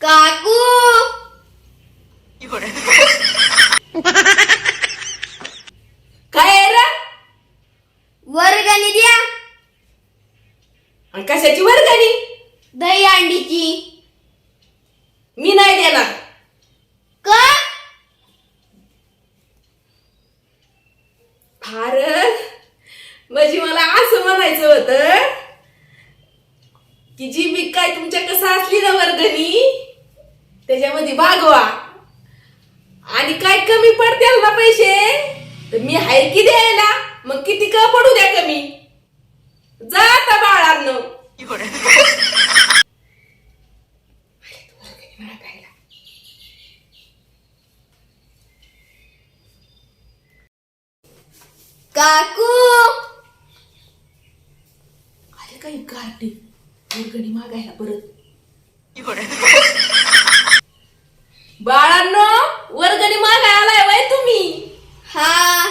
काकू! काय आहे रे? वर्गणी द्या. आणि कशाची वर्गणी? दही अंडीची. मी नाही देणार. का फारच म्हणजे मला असं म्हणायचं होतं की जी मी काय तुमच्या कसं असली ना वर्गणी? त्याच्यामध्ये भागवा आणि काय कमी पडतील ना पैसे? तर मी आहे की द्यायला? मग किती का पडू द्या कमी? जा आता बाळांनो. काकू! आले काही गाठी मागायला परत. बाळांनो वर्गणी मागायला आलाय वय तुम्ही. हा.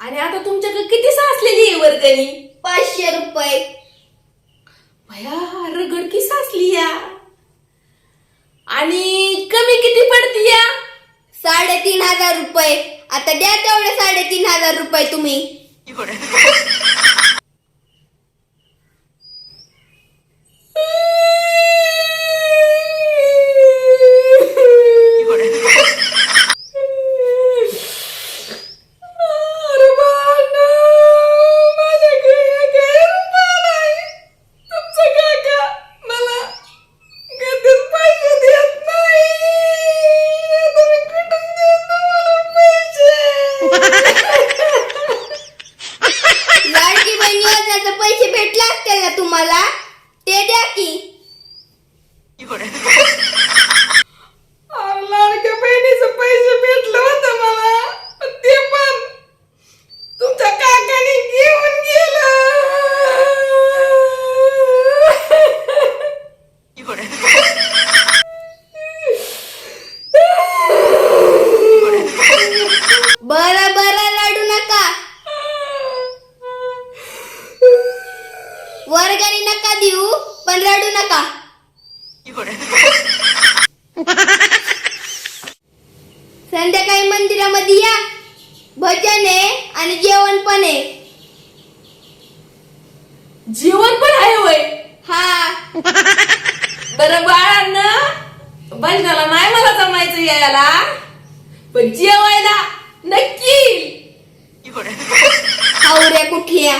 आणि आता तुमच्याकडे किती साचलेली आहे वर्गणी? पाचशे रुपये. भया रगड की साचली या. आणि कमी किती पडती या? साडेतीन हजार रुपये. आता द्या तेवढे साडेतीन हजार रुपये तुम्ही. Olá, देऊ पण रडू नका. संध्याकाळी मंदिरामध्ये या. भजन आहे आणि जेवण पण आहे. जीवन पण आहे वय हा. बरं बाळांना भजनाला नाही मला जमायचं यायला पण जेवायला नक्की. हावऱ्या कुठल्या